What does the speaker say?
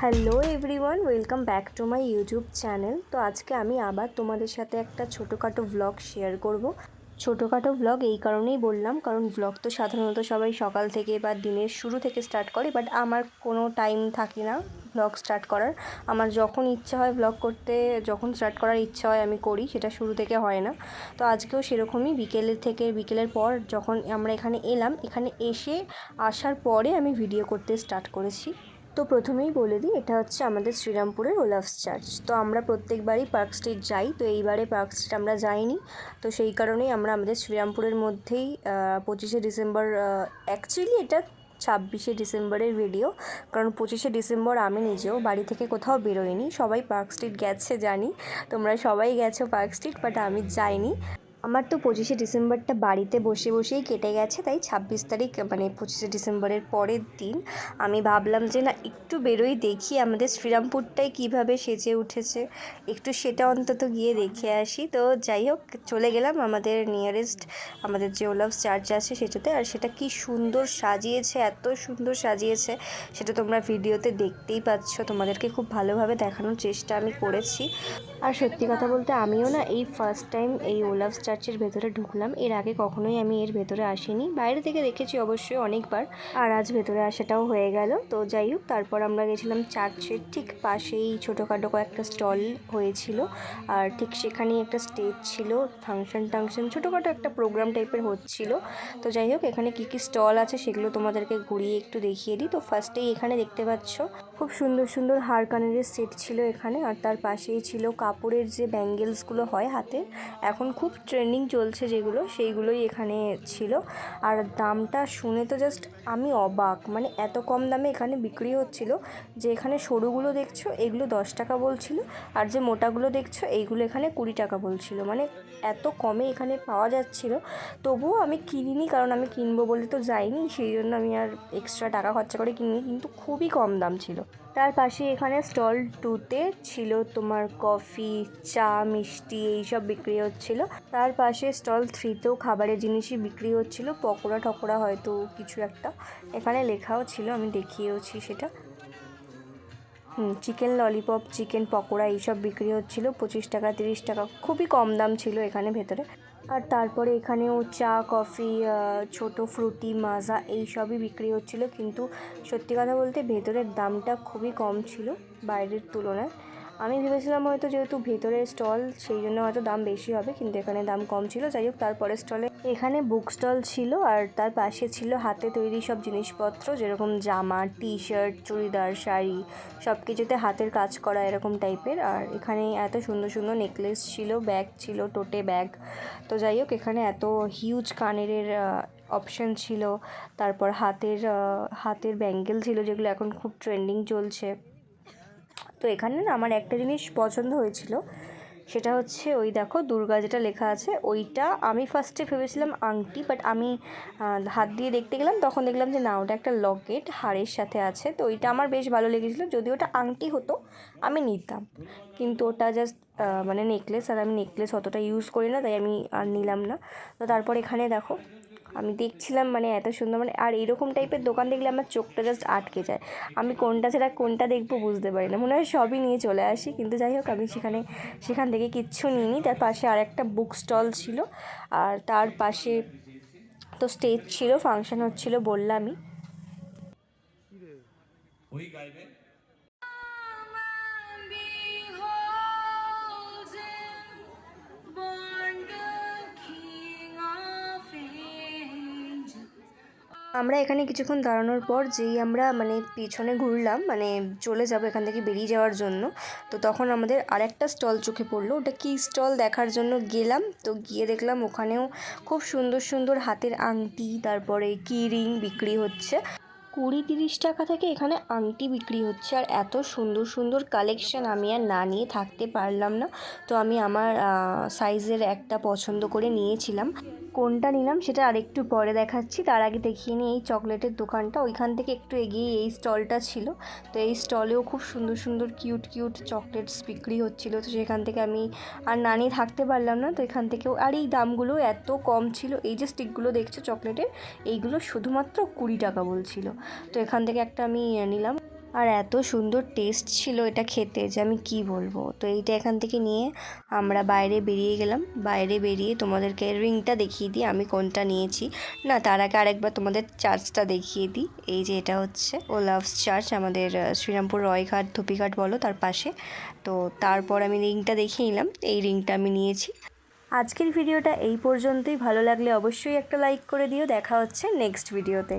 Hello everyone, welcome back to my YouTube channel. তো আজকে আমি আবার তোমাদের সাথে একটা ছোটোখাটো ব্লগ শেয়ার করব। ছোটোখাটো ভ্লগ এই কারণেই বললাম, কারণ ভ্লগ তো সাধারণত সবাই সকাল থেকে বা দিনের শুরু থেকে স্টার্ট করে বাট আমার কোনো টাইম থাকে না ভ্লগ স্টার্ট করার। আমার যখন ইচ্ছা হয় ব্লগ করতে, যখন স্টার্ট করার ইচ্ছা হয় আমি করি, সেটা শুরু থেকে হয় না। তো আজকেও সেরকমই, বিকেলের থেকে, বিকেলের পর যখন আমরা এখানে এলাম, এখানে এসে আসার পরে আমি ভিডিও করতে স্টার্ট করেছি। তো প্রথমেই বলে দিই, এটা হচ্ছে আমাদের শ্রীরামপুরের ওলাফস চার্চ। তো আমরা প্রত্যেকবারই পার্ক স্ট্রিট যাই, তো এইবারে পার্ক স্ট্রিট আমরা যাইনি। তো সেই কারণেই আমরা আমাদের শ্রীরামপুরের মধ্যেই পঁচিশে ডিসেম্বর অ্যাকচুয়ালি এটা ছাব্বিশে ডিসেম্বরের ভিডিও কারণ পঁচিশে ডিসেম্বর আমি নিজেও বাড়ি থেকে কোথাও বেরোইনি। সবাই পার্ক স্ট্রিট গেছে জানি, তোমরা সবাই গেছো পার্ক স্ট্রিট বাট আমি যাইনি। আমার তো পঁচিশে ডিসেম্বরটা বাড়িতে বসে বসেই কেটে গেছে, তাই ছাব্বিশ তারিখ মানে পঁচিশে ডিসেম্বরের পরের দিন আমি ভাবলাম যে না, একটু বেরোই দেখি আমাদের শ্রীরামপুরটাই কীভাবে সেজে উঠেছে। একটু সেটা অন্তত গিয়ে দেখে আসি। তো যাই হোক, চলে গেলাম আমাদের নিয়ারেস্ট আমাদের যে ওলাভ চার্চ আছে সেটাতে। আর সেটা কি সুন্দর সাজিয়েছে, এত সুন্দর সাজিয়েছে, সেটা তোমরা ভিডিওতে দেখতেই পাচ্ছ। তোমাদেরকে খুব ভালোভাবে দেখানোর চেষ্টা আমি করেছি। আর সত্যি কথা বলতে আমিও না এই ফার্স্ট টাইম এই ওলাভ চার্চের ভেতরে ঢুকলাম। এর আগে কখনোই আমি এর ভেতরে আসিনি। বাইরে থেকে দেখেছি অবশ্যই অনেকবার। আর আজ ভেতরে আসাটাও হয়ে গেল। তো যাই হোক, তারপর আমরা গেছিলাম চার্চের ঠিক পাশেই ছোটোখাটো কয়েকটা স্টল হয়েছিল। আর ঠিক সেখানেই একটা স্টেজ ছিল ফাংশন টাংশন, ছোটোখাটো একটা প্রোগ্রাম টাইপের হচ্ছিল। তো যাই হোক, এখানে কী কী স্টল আছে সেগুলো তোমাদেরকে ঘুরিয়ে একটু দেখিয়ে দিই। তো ফার্স্টেই এখানে দেখতে পাচ্ছ খুব সুন্দর সুন্দর হার কানের সেট ছিল এখানে আর তার পাশেই ছিল কাপড়ের যে ব্যাঙ্গেলসগুলো হয় হাতে, এখন খুব ট্রেন্ডিং চলছে যেগুলো, সেইগুলোই এখানে ছিল। আর দামটা শুনে তো জাস্ট আমি অবাক মানে এত কম দামে এখানে বিক্রি হচ্ছিল যে এখানে সরুগুলো দেখছ, এগুলো দশ টাকা বলছিল, আর যে মোটাগুলো দেখছ, এইগুলো এখানে কুড়ি টাকা বলছিল। মানে এত কমে এখানে পাওয়া যাচ্ছিল, তবুও আমি কিনিনি কারণ আমি কিনবো বলে তো যাইনি, সেই জন্য আমি আর এক্সট্রা টাকা খরচা করে কিনিনি, কিন্তু খুবই কম দাম ছিল। তার পাশে এখানে স্টল টুতে ছিল তোমার কফি, চা, মিষ্টি এইসব বিক্রি হচ্ছিল। তার পাশে স্টল থ্রিতেও খাবারের জিনিসই বিক্রি হচ্ছিল। পকোড়া টকোড়া হয়তো কিছু একটা। এখানে লেখাও ছিল, আমি দেখিয়েওছি সেটা। হুম, চিকেন ললিপপ, চিকেন পকোড়া এইসব বিক্রি হচ্ছিল। পঁচিশ টাকা, তিরিশ টাকা, খুবই কম দাম ছিল এখানে ভেতরে। আর তারপরে এখানেও চা, কফি ছোট ফ্রুটি, মাজা এই সবই বিক্রি হচ্ছিল। কিন্তু সত্যি কথা বলতে ভেতরের দামটা খুবই কম ছিল, বাইরের তুলনায়। আমি ভেবেছিলাম হয়তো যেহেতু ভেতরের স্টল, সেই জন্য হয়তো দাম বেশি হবে, কিন্তু এখানে দাম কম ছিল। যাই হোক, তারপরে স্টলে এখানে বুক স্টল ছিল, আর তার পাশে ছিল হাতে তৈরি সব জিনিসপত্র, যেরকম জামা টি শার্ট চুড়িদার, শাড়ি সব কিছুতে হাতের কাজ করা এরকম টাইপের। আর এখানে এত সুন্দর সুন্দর নেকলেস ছিল, ব্যাগ ছিল, টোটে ব্যাগ। তো যাই হোক, এখানে এত হিউজ কানের অপশন ছিল। তারপর হাতের হাতের ব্যাঙ্গেল ছিল, যেগুলো এখন খুব ট্রেন্ডিং চলছে। তো এখানে না আমার একটা জিনিস পছন্দ হয়েছিল। সেটা হচ্ছে ওই দেখো দুর্গা যেটা লেখা আছে, ওইটা আমি ফার্স্টে ভেবেছিলাম আংটি বাট আমি হাত দিয়ে দেখতে গেলাম, তখন দেখলাম যে না, ওটা একটা লকেট হাড়ের সাথে আছে। তো ওইটা আমার বেশ ভালো লেগেছিলো, যদি ওটা আংটি হতো, আমি নিতাম। কিন্তু ওটা জাস্ট মানে নেকলেস আর আমি নেকলেস অতটা ইউজ করি না, তাই আমি আর নিলাম না। তো তারপর এখানে দেখো আমি দেখছিলাম মানে এত সুন্দর মানে আর এরকম টাইপের দোকান দেখলে আমার চোখটা জাস্ট আটকে যায়। আমি কোনটা ছাড়া কোনটা দেখব বুঝতে পারি না। মনে হয় সবই নিয়ে চলে আসি, কিন্তু যাই হোক, আমি সেখানে, সেখান থেকে কিচ্ছু নিইনি। তার পাশে আর একটা বুক স্টল ছিল, আর তার পাশে তো স্টেজ ছিল ফাংশন হচ্ছিল বললামই। ওই গাইবে? আমরা এখানে কিছুক্ষণ দাঁড়ানোর পর যেই আমরা মানে পিছনে ঘুরলাম মানে চলে যাব এখান থেকে বেরিয়ে যাওয়ার জন্য, তো তখন আমাদের আরেকটা স্টল চোখে পড়ল। ওটা কী স্টল দেখার জন্য গেলাম, তো গিয়ে দেখলাম ওখানেও খুব সুন্দর সুন্দর হাতের আংটি, তারপরে কি রিং বিক্রি হচ্ছে। কুড়ি তিরিশ টাকা থেকে এখানে আংটি বিক্রি হচ্ছে। আর এত সুন্দর সুন্দর কালেকশন আমি আর না নিয়ে থাকতে পারলাম না। তো আমি আমার সাইজের একটা পছন্দ করে নিয়েছিলাম। কোনটা নিলাম সেটা আরেকটু পরে দেখাচ্ছি। তার আগে দেখিয়ে নিই এই চকলেটের দোকানটা। ওইখান থেকে একটু এগিয়ে এই স্টলটা ছিল। তো এই স্টলেও খুব সুন্দর সুন্দর কিউট কিউট চকলেটস বিক্রি হচ্ছিল। তো সেখান থেকে আমি আর না নিয়ে থাকতে পারলাম না। তো এখান থেকেও, আর এই দামগুলো এত কম ছিল। এই যে স্টিকগুলো দেখছ চকলেটের, এইগুলো শুধুমাত্র কুড়ি টাকা বলছিল। তো এখান থেকে একটা আমি নিলাম। আর এত সুন্দর টেস্ট ছিল এটা খেতে যে আমি কি বলব? তো এইটা এখান থেকে নিয়ে আমরা বাইরে বেরিয়ে গেলাম। বাইরে বেরিয়ে তোমাদেরকে রিংটা দেখিয়ে দিই, আমি কোনটা নিয়েছি। না, তার আগে আরেকবার তোমাদের চার্চটা দেখিয়ে দিই। এই যে এটা হচ্ছে ও লাভস চার্চ আমাদের শ্রীরামপুর রয়ঘাট ধুপিঘাট বলো তার পাশে। তো তারপর আমি রিংটা দেখিয়ে নিলাম, এই রিংটা আমি নিয়েছি। আজকের ভিডিওটা এই পর্যন্তই। ভালো লাগলে অবশ্যই একটা লাইক করে দিও। দেখা হচ্ছে নেক্সট ভিডিওতে